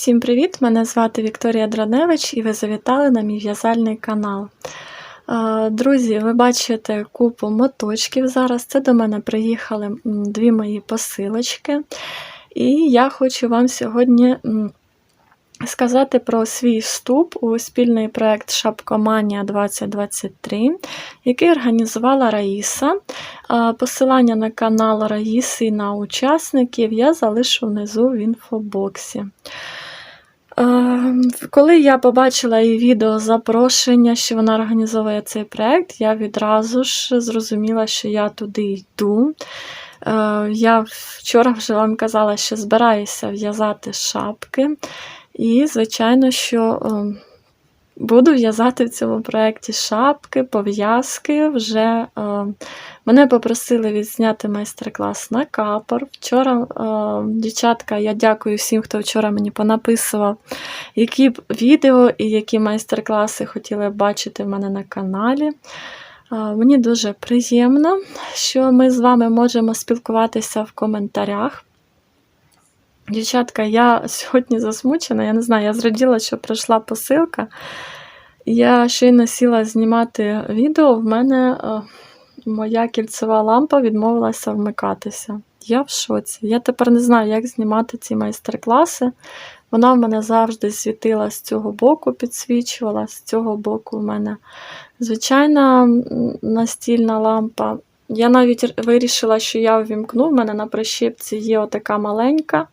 Всім привіт! Мене звати Вікторія Драневич і ви завітали на мій в'язальний канал. Е, Друзі, ви бачите купу моточків зараз. Це до мене приїхали дві мої посилочки. І я хочу вам сьогодні сказати про свій вступ у спільний проект Шапкоманія 2023, який організувала Раїса. Е, Посилання на канал Раїси і на учасників я залишу внизу в інфобоксі. Е, Коли я побачила її відео запрошення, що вона організовує цей проект, я відразу ж зрозуміла, що я туди йду. Е, Я вчора вже вам казала, що збираюся в'язати шапки. І, звичайно, що е, буду в'язати в цьому проєкті шапки, пов'язки. Вже е, мене попросили відзняти майстер-клас на капор. Вчора, е, дівчатка, я дякую всім, хто вчора мені понаписував, які б відео і які майстер-класи хотіли бачити в мене на каналі. Е, Мені дуже приємно, що ми з вами можемо спілкуватися в коментарях. Дівчатка, я сьогодні засмучена, я не знаю, я зраділа, що прийшла посилка. Я щойно сіла знімати відео, в мене е, моя кільцева лампа відмовилася вмикатися. Я в шоці. Я тепер не знаю, як знімати ці майстер-класи. Вона в мене завжди світила з цього боку, підсвічувала, з цього боку в мене звичайна настільна лампа. Я навіть вирішила, що я ввімкну. В мене на прищепці є отака маленька.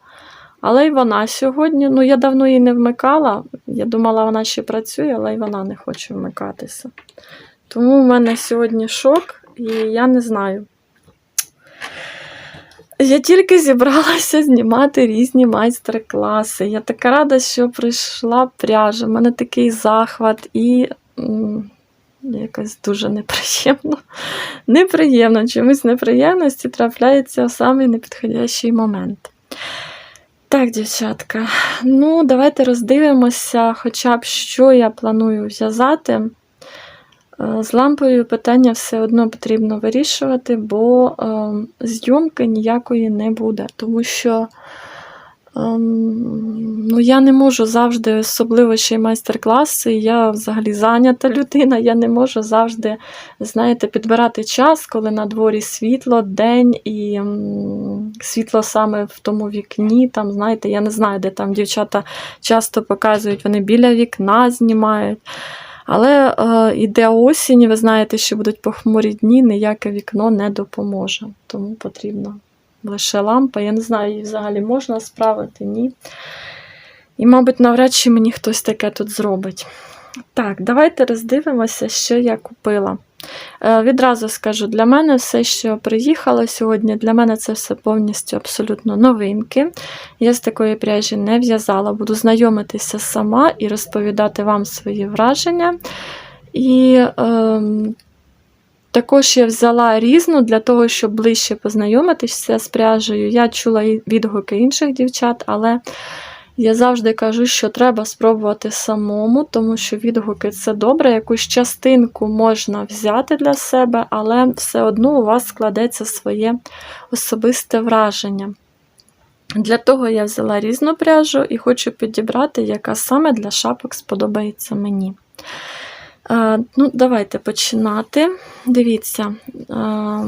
Але й вона сьогодні, ну я давно її не вмикала. Я думала, вона ще працює, але й вона не хоче вмикатися. Тому в мене сьогодні шок, і я не знаю. Я тільки зібралася знімати різні майстер-класи. Я така рада, що прийшла пряжа. У мене такий захват і м, якось дуже неприємно. Неприємно, чомусь неприємності трапляються в самий непідходящий момент. Так, дівчатка, ну давайте роздивимося, хоча б що я планую зв'язати. Е, З лампою питання все одно потрібно вирішувати, бо е, зйомки ніякої не буде, тому що ем, ну, я не можу завжди, особливо ще й майстер-класи, я взагалі зайнята людина, я не можу завжди, знаєте, підбирати час, коли на дворі світло, день і світло саме в тому вікні. Там, знаєте, я не знаю, де там дівчата часто показують, вони біля вікна знімають. Але е, іде осінь, ви знаєте, що будуть похмурі дні, ніяке вікно не допоможе. Тому потрібно лише лампа. Я не знаю, її взагалі можна справити, ні. І, мабуть, навряд чи мені хтось таке тут зробить. Так, давайте роздивимося, що я купила. Е, Відразу скажу, для мене все, що приїхало сьогодні, для мене це все повністю абсолютно новинки. Я з такої пряжі не в'язала, буду знайомитися сама і розповідати вам свої враження. І е, також я взяла різну для того, щоб ближче познайомитися з пряжею. Я чула відгуки інших дівчат, але я завжди кажу, що треба спробувати самому, тому що відгуки це добре. Якусь частинку можна взяти для себе, але все одно у вас складеться своє особисте враження. Для того я взяла різну пряжу і хочу підібрати, яка саме для шапок сподобається мені. Е, ну, Давайте починати. Дивіться. Е,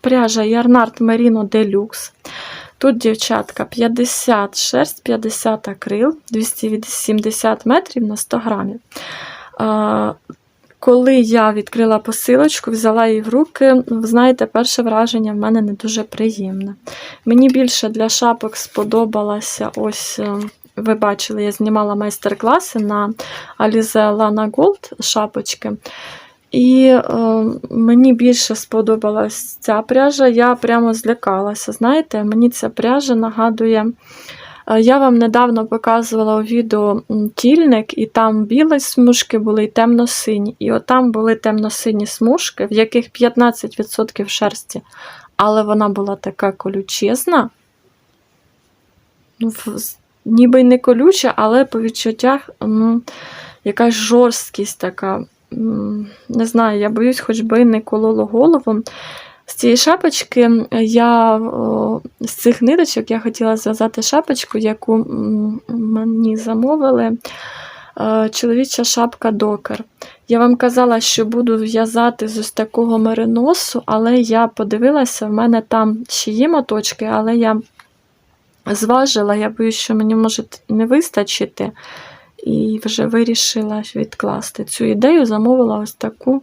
пряжа Ярнард Merino Deluxe. Тут, дівчатка, 50 шерсть, 50 акрил, 270 метрів на 100 грамів. Коли я відкрила посилочку, взяла її в руки, знаєте, перше враження в мене не дуже приємне. Мені більше для шапок сподобалася ось. Ви бачили, я знімала майстер-класи на Alize Lana Gold шапочки. І е, мені більше сподобалась ця пряжа. Я прямо злякалася. Знаєте, мені ця пряжа нагадує. е, Я вам недавно показувала у відео тільник, і там білі смужки були і темно-сині. І отам були темно-сині смужки, в яких 15% шерсті. Але вона була така колючезна. Ну, ніби й не колюча, але по відчуттях ну, якась жорсткість така. Не знаю, я боюсь, хоч би не кололо голову. З цієї шапочки я о, з цих ниточок я хотіла зв'язати шапочку, яку мені замовили. Е, Чоловіча шапка докер. Я вам казала, що буду в'язати з ось такого мериносу, але я подивилася, в мене там ще є моточки, але я зважила, я боюсь, що мені може не вистачити. І вже вирішила відкласти цю ідею, замовила ось таку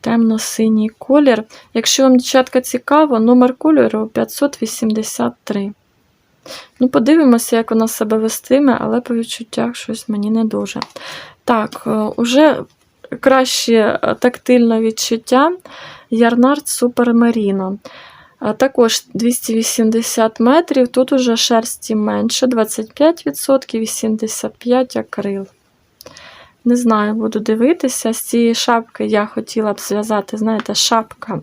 темно-синій колір. Якщо вам, дівчатка, цікаво, номер кольору 583. Ну, подивимося, як вона себе вестиме, але по відчуттях щось мені не дуже. Так, е, уже краще е, тактильне відчуття. Ярнард Супер Меріно. А Також 280 метрів, тут уже шерсті менше, 25%, 85 акрил. Не знаю, буду дивитися. З цієї шапки я хотіла б зв'язати, знаєте, шапка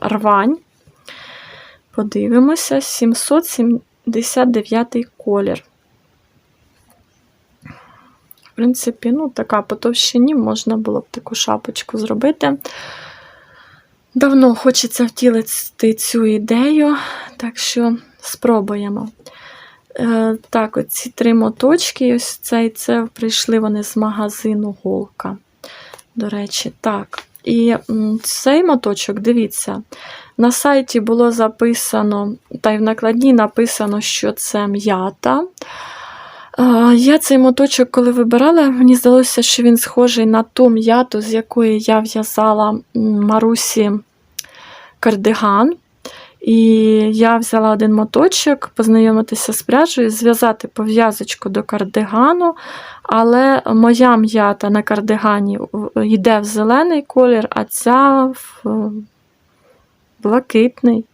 рвань. Подивимося, 779 колір. В принципі, ну, така по товщині можна було б таку шапочку зробити. Давно хочеться втілити цю ідею, так що спробуємо. Е, так, оці три моточки, ось цей це прийшли вони з магазину Голка. До речі, так. І цей моточок, дивіться, на сайті було записано, та й в накладній написано, що це м'ята. Я цей моточок, коли вибирала, мені здалося, що він схожий на ту м'яту, з якої я в'язала Марусі кардиган. І я взяла один моточок, познайомитися з пряжею, зв'язати пов'язочку до кардигану, але моя м'ята на кардигані йде в зелений колір, а ця в е, блакитний.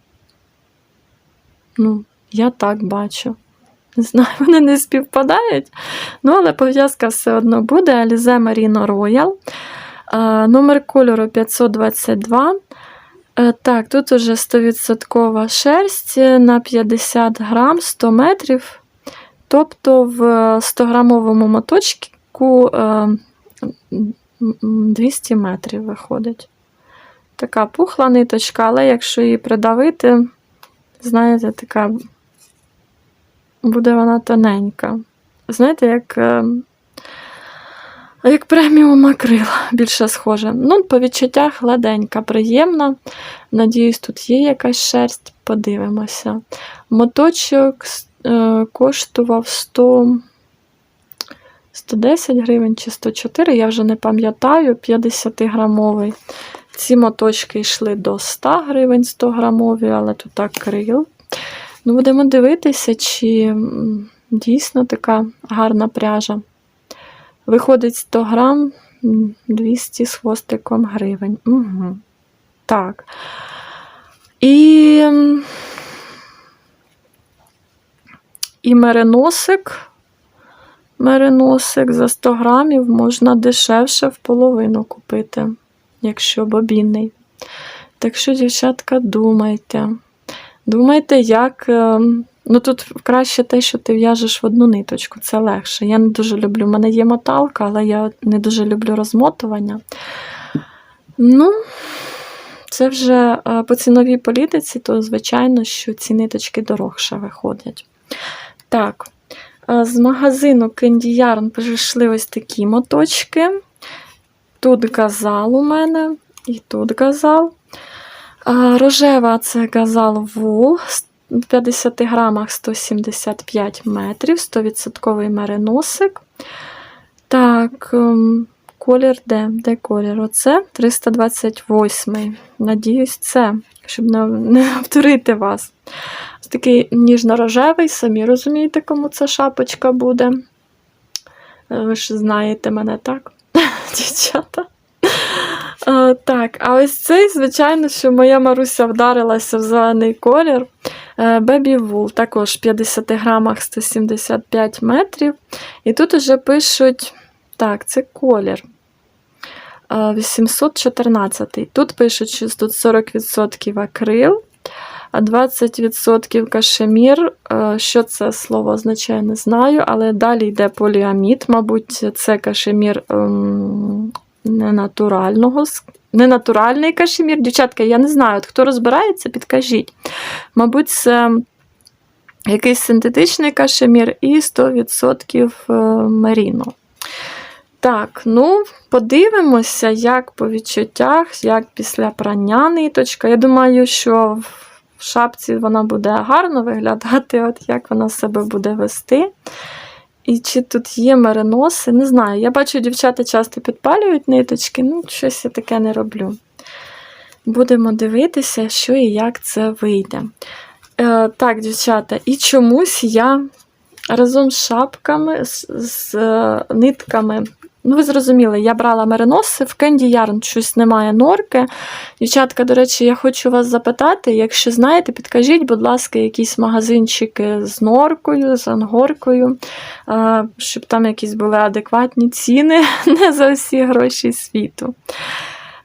Ну, я так бачу. Не знаю, вони не співпадають. Ну, але пов'язка все одно буде. Alize Merino Royal. Е, Номер кольору 522. Е, Так, тут уже 100% шерсть на 50 грам 100 метрів. Тобто в 100-грамовому моточку е, м, м, 200 метрів виходить. Така пухла ниточка, але якщо її придавити, знаєте, така буде вона тоненька. Знаєте, як, е, як преміум акрил, більше схоже. Ну, по відчуттях гладенька, приємна. Надіюсь, тут є якась шерсть, подивимося. Моточок е, коштував 100, 110 гривень чи 104, я вже не пам'ятаю, 50-грамовий. Ці моточки йшли до 100 гривень 100 грамові, але тут акрил. Ну, будемо дивитися, чи дійсно така гарна пряжа. Виходить 100 грам, 200 з хвостиком гривень. Угу. Так. І, і мериносик. Мериносик за 100 грамів можна дешевше в половину купити, якщо бобінний. Так що, дівчатка, думайте. Думайте, як. е, Ну, тут краще те, що ти в'яжеш в одну ниточку, це легше. Я не дуже люблю. У мене є моталка, але я не дуже люблю розмотування. Ну, це вже е, по ціновій політиці, то, звичайно, що ці ниточки дорогше виходять. Так, е, з магазину Candy Yarn прийшли ось такі моточки. Тут газал у мене, і тут газал. Рожева це газал вул. В 50 грамах 175 метрів, 100% мериносик. Так, ем, колір де? Де колір? Оце 328. Надіюсь, це, щоб не, повторити вас. Ось такий ніжно-рожевий, самі розумієте, кому ця шапочка буде. Е, Ви ж знаєте мене, так? Дівчата. Е, Так, а ось цей, звичайно, що моя Маруся вдарилася в зелений колір. Е, Baby Wool, також в 50 грамах 175 метрів. І тут уже пишуть, так, це колір. Е, 814. Тут пишуть, що тут 40% акрил, 20% кашемір. Е, Що це слово означає, не знаю, але далі йде поліамід. Мабуть, це кашемір ем, ненатурального, с- не натуральний кашемір. Дівчатка, я не знаю, от хто розбирається, підкажіть. Мабуть, це якийсь синтетичний кашемір і 100% е, меріно. Так, ну, подивимося, як по відчуттях, як після прання ниточка. Я думаю, що в шапці вона буде гарно виглядати, от як вона себе буде вести. І чи тут є мериноси, не знаю. Я бачу, дівчата часто підпалюють ниточки, ну, щось я таке не роблю. Будемо дивитися, що і як це вийде. Е, Так, дівчата, і чомусь я разом з шапками, з, з з нитками. Ну, ви зрозуміли, я брала мериноси, в Кенді Ярн щось немає норки. Дівчатка, до речі, я хочу вас запитати, якщо знаєте, підкажіть, будь ласка, якісь магазинчики з норкою, з ангоркою, щоб там якісь були адекватні ціни, не за всі гроші світу.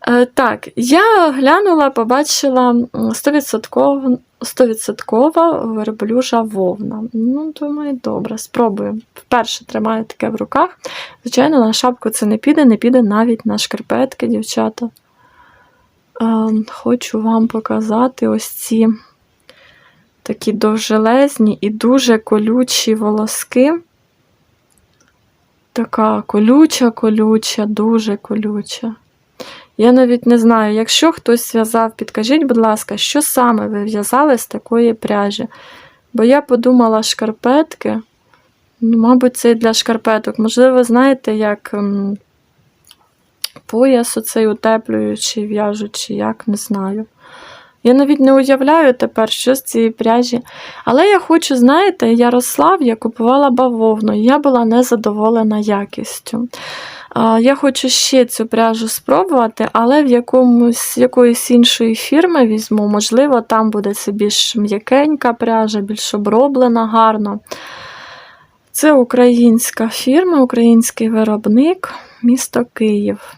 Е, Так, я глянула, побачила 100%, 100% верблюжа вовна. Ну, думаю, добре, спробую. Вперше тримаю таке в руках. Звичайно, на шапку це не піде, не піде навіть на шкарпетки, дівчата. Е, Хочу вам показати ось ці такі довжелезні і дуже колючі волоски. Така колюча, колюча, дуже колюча. Я навіть не знаю, якщо хтось зв'язав, підкажіть, будь ласка, що саме ви в'язали з такої пряжі? Бо я подумала, шкарпетки. Ну, мабуть, це і для шкарпеток. Можливо, знаєте, як ем, пояс оцей утеплюючий, в'яжучий, як не знаю. Я навіть не уявляю тепер, що з цієї пряжі. Але я хочу, знаєте, Ярослав, я купувала бавовну, і я була незадоволена якістю. Я хочу ще цю пряжу спробувати, але в якомусь якоїсь іншої фірми візьму. Можливо, там буде це більш м'якенька пряжа, більш оброблена гарно. Це українська фірма, український виробник, місто Київ.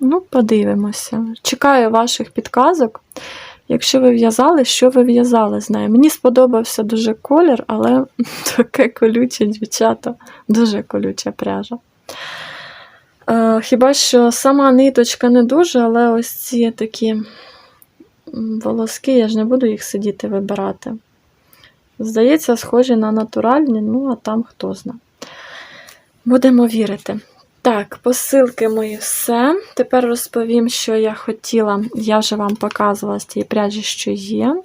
Ну, подивимося. Чекаю ваших підказок. Якщо ви в'язали, що ви в'язали з нею? Мені сподобався дуже колір, але таке колюче дівчата, дуже колюча пряжа. Е, Хіба що сама ниточка не дуже, але ось ці такі волоски, я ж не буду їх сидіти вибирати. Здається, схожі на натуральні, ну а там хто зна. Будемо вірити. Так, посилки мої все. Тепер розповім, що я хотіла. Я вже вам показувала з тієї пряжі, що є.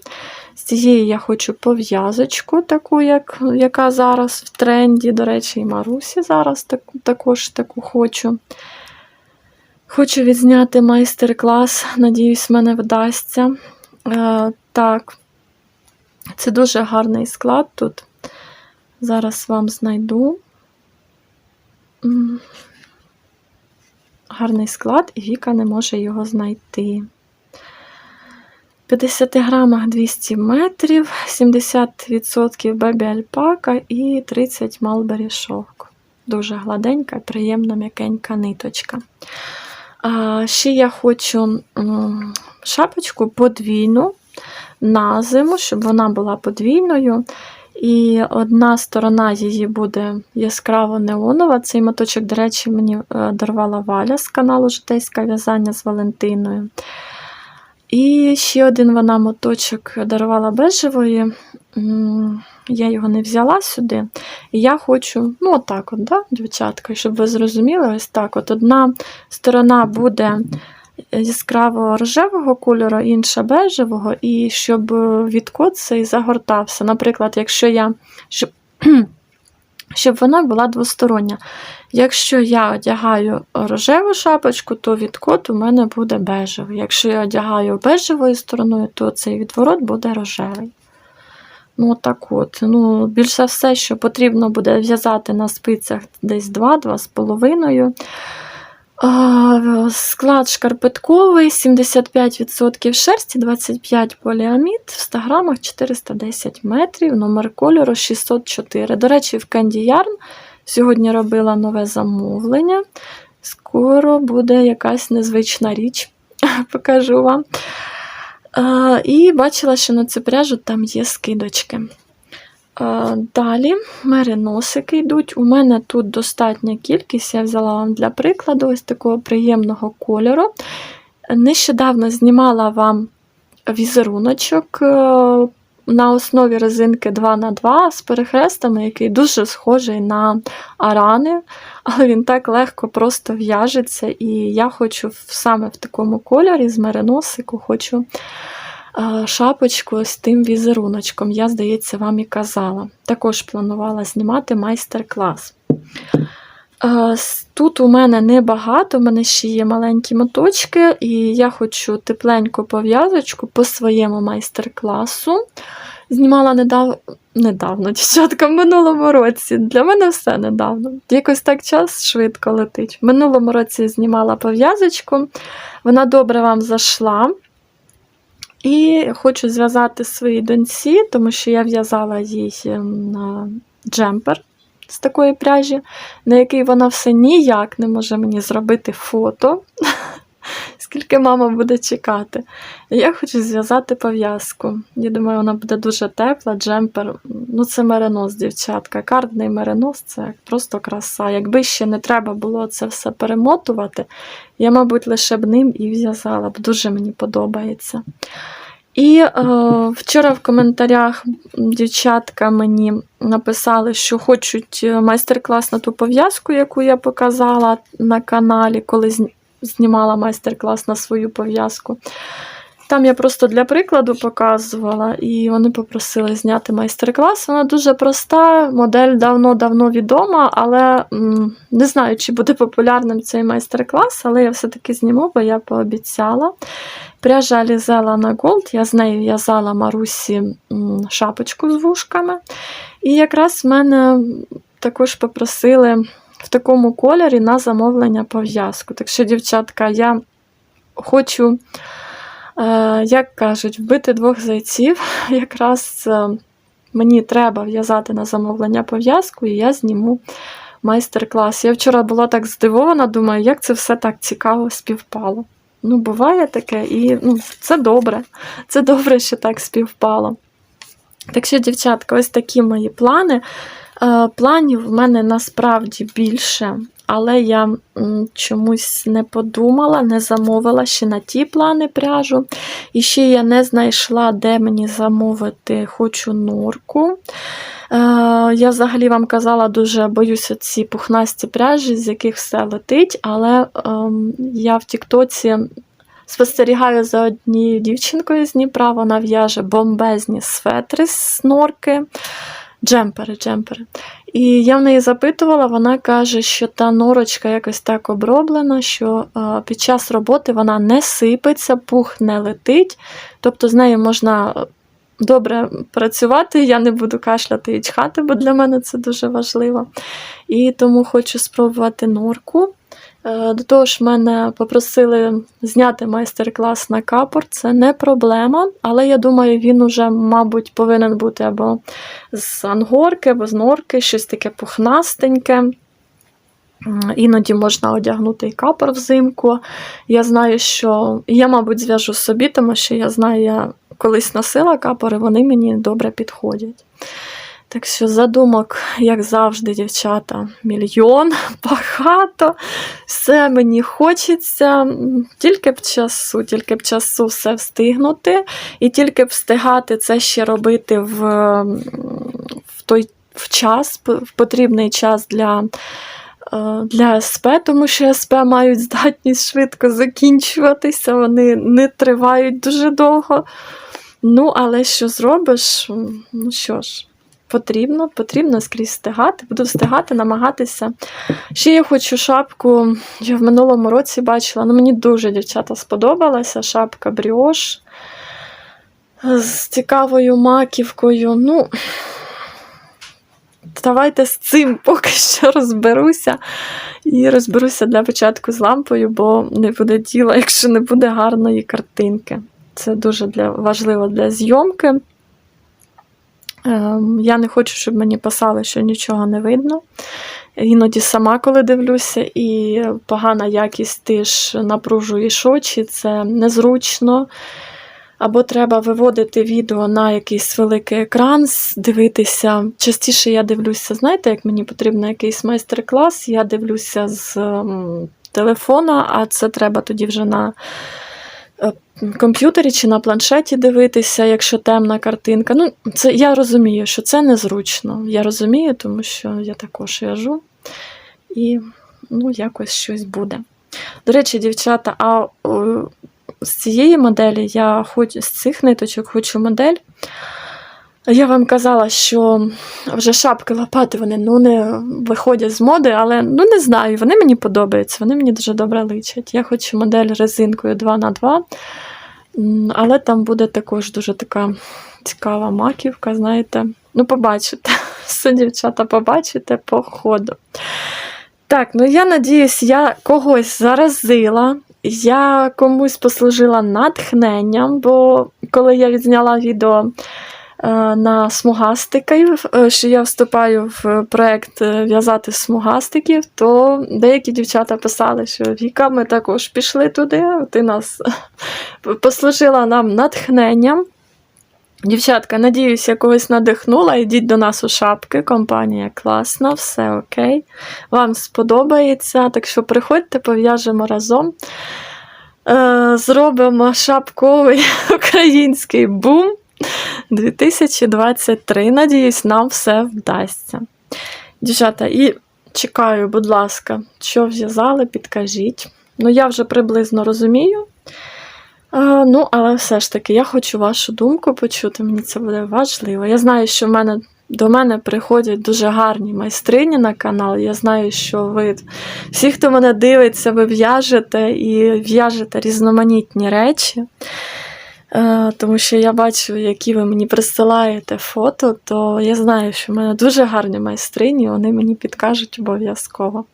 З цієї я хочу пов'язочку, таку, як, яка зараз в тренді. До речі, і Марусі зараз таку, також таку хочу. Хочу відзняти майстер-клас, надіюсь, мене вдасться. Е, так, це дуже гарний склад тут. Зараз вам знайду. Гарний склад, і Віка не може його знайти. В 50 грамах 200 метрів, 70% бебі альпака і 30 малбері шовк. Дуже гладенька, приємна м'якенька ниточка. А, ще я хочу шапочку подвійну на зиму, щоб вона була подвійною. І одна сторона її буде яскраво неонова. Цей моточок, до речі, мені е, дарувала Валя з каналу Житейське в'язання з Валентиною. І ще один вона моточок дарувала бежевої. Я його не взяла сюди. І я хочу, ну, отак, от, да, дівчатка, щоб ви зрозуміли, ось так. От одна сторона буде яскраво рожевого кольору, інша бежевого, і щоб відкот цей загортався. Наприклад, якщо я. Щоб, щоб вона була двостороння. Якщо я одягаю рожеву шапочку, то відкот у мене буде бежевий. Якщо я одягаю бежевою стороною, то цей відворот буде рожевий. Ну, так от. Ну, Більше все, що потрібно буде в'язати на спицях десь 2-2,5. Склад шкарпетковий, 75% шерсті, 25 поліамід, в 100 грамах 410 метрів, номер кольору 604. До речі, в Candy Yarn сьогодні робила нове замовлення. Скоро буде якась незвична річ, покажу вам. І бачила, що на цю пряжу там є скидочки. Далі мериносики йдуть. У мене тут достатня кількість, я взяла вам для прикладу ось такого приємного кольору. Нещодавно знімала вам візеруночок е, на основі резинки 2х2 з перехрестами, який дуже схожий на арани, але він так легко просто в'яжеться. І я хочу саме в такому кольорі з мериносику хочу шапочку з тим візеруночком. Я, здається, вам і казала. Також планувала знімати майстер-клас. Тут у мене небагато, у мене ще є маленькі моточки, і я хочу тепленьку пов'язочку по своєму майстер-класу. Знімала недав... недавно, дівчатка, в минулому році. Для мене все недавно. Якось так час швидко летить. В минулому році знімала пов'язочку, вона добре вам зайшла. І хочу зв'язати своїй доньці, тому що я в'язала їй ем, на джемпер з такої пряжі, на який вона все ніяк не може мені зробити фото, скільки мама буде чекати. Я хочу зв'язати пов'язку. Я думаю, вона буде дуже тепла, джемпер. Ну, це меринос, дівчатка. Кардний меринос це просто краса. Якби ще не треба було це все перемотувати, я, мабуть, лише б ним і в'язала, бо дуже мені подобається. І е, вчора в коментарях дівчатка мені написали, що хочуть е, майстер-клас на ту пов'язку, яку я показала на каналі, коли знімала майстер-клас на свою пов'язку. Там я просто для прикладу показувала, і вони попросили зняти майстер-клас. Вона дуже проста, модель давно-давно відома, але м, не знаю, чи буде популярним цей майстер-клас, але я все-таки зніму, бо я пообіцяла. Пряжа Алізела на Gold, я з нею в'язала Марусі м, шапочку з вушками. І якраз в мене також попросили в такому кольорі на замовлення пов'язку. Так що, дівчатка, я хочу, е, як кажуть, вбити двох зайців. Якраз е, мені треба в'язати на замовлення пов'язку, і я зніму майстер-клас. Я вчора була так здивована, думаю, як це все так цікаво співпало. Ну, буває таке, і ну, це добре. Це добре, що так співпало. Так що, дівчатка, ось такі мої плани. Е, Планів в мене насправді більше, але я чомусь не подумала, не замовила ще на ті плани пряжу. І ще я не знайшла, де мені замовити хочу норку. Е, Я взагалі вам казала, дуже боюся ці пухнасті пряжі, з яких все летить, але ем, я в Тіктоці спостерігаю за однією дівчинкою з Дніпра, вона в'яже бомбезні светри з норки. Джемпери, джемпери. І я в неї запитувала, вона каже, що та норочка якось так оброблена, що е, під час роботи вона не сипеться, пух не летить. Тобто з нею можна е, добре працювати, я не буду кашляти і чхати, бо для мене це дуже важливо. І тому хочу спробувати норку. Е, До того ж, мене попросили зняти майстер-клас на капор. Це не проблема, але я думаю, він уже, мабуть, повинен бути або з ангорки, або з норки, щось таке пухнастеньке. Іноді можна одягнути і капор взимку. Я знаю, що я, мабуть, зв'яжу собі, тому що я знаю, я колись носила капори, вони мені добре підходять. Так що задумок, як завжди, дівчата, мільйон, багато, все мені хочеться, тільки б часу, тільки б часу все встигнути, і тільки б встигати це ще робити в, в той в час, в потрібний час для, е, для СП, тому що СП мають здатність швидко закінчуватися, вони не тривають дуже довго. Ну, але що зробиш? Ну що ж, потрібно, потрібно скрізь встигати. Буду встигати, намагатися. Ще я хочу шапку. Я в минулому році бачила. Ну, мені дуже дівчата сподобалася шапка бріош з цікавою маківкою. Ну, давайте з цим поки що розберуся. І розберуся для початку з лампою, бо не буде діла, якщо не буде гарної картинки. Це дуже для, важливо для зйомки. Ем, я не хочу, щоб мені писали, що нічого не видно. Іноді сама, коли дивлюся, і погана якість ти ж напружуєш очі, це незручно. Або треба виводити відео на якийсь великий екран, дивитися. Частіше я дивлюся, знаєте, як мені потрібен якийсь майстер-клас, я дивлюся з ем, телефона, а це треба тоді вже на комп'ютері чи на планшеті дивитися, якщо темна картинка. Ну, це я розумію, що це незручно. Я розумію, тому що я також в'яжу. І ну, якось щось буде. До речі, дівчата, а о, з цієї моделі я хоч з цих ниточок хочу модель. Я вам казала, що вже шапки лопати вони ну, не виходять з моди, але ну не знаю, вони мені подобаються, вони мені дуже добре личать. Я хочу модель резинкою 2х2, але там буде також дуже така цікава маківка, знаєте. Ну, побачите. Все, дівчата, побачите по ходу. Так, ну я надіюсь, я когось заразила. Я комусь послужила натхненням, бо коли я відзняла відео на смугастиків, е, що я вступаю в проект е, в'язати смугастиків, то деякі дівчата писали, що Віка, ми також пішли туди, ти нас послужила нам натхненням. Дівчатка, надіюсь, я когось надихнула. Йдіть до нас у шапки. Компанія класна, все окей. Вам сподобається. Так що приходьте, пов'яжемо разом. Е, зробимо шапковий український бум 2023. Надіюсь, нам все вдасться. Дівчата, і чекаю, будь ласка, що в'язали, підкажіть. Ну, я вже приблизно розумію. Ну, але все ж таки, я хочу вашу думку почути, мені це буде важливо. Я знаю, що в мене, до мене приходять дуже гарні майстрині на канал. Я знаю, що ви всі, хто мене дивиться, ви в'яжете і в'яжете різноманітні речі. Е, Тому що я бачу, які ви мені присилаєте фото, то я знаю, що в мене дуже гарні майстрині, вони мені підкажуть обов'язково.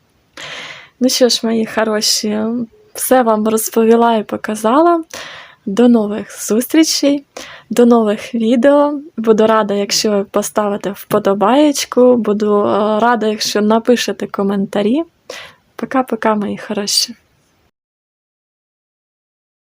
Ну що ж, мої хороші, все вам розповіла і показала. До нових зустрічей, до нових відео. Буду рада, якщо ви поставите вподобаєчку. Буду е, рада, якщо напишете коментарі. Пока-пока, мої хороші.